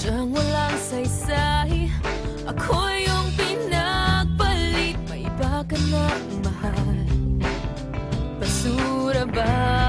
Diyan walang saysay. Ako yung pinagpalit. May iba ka na mahal. Basura ba?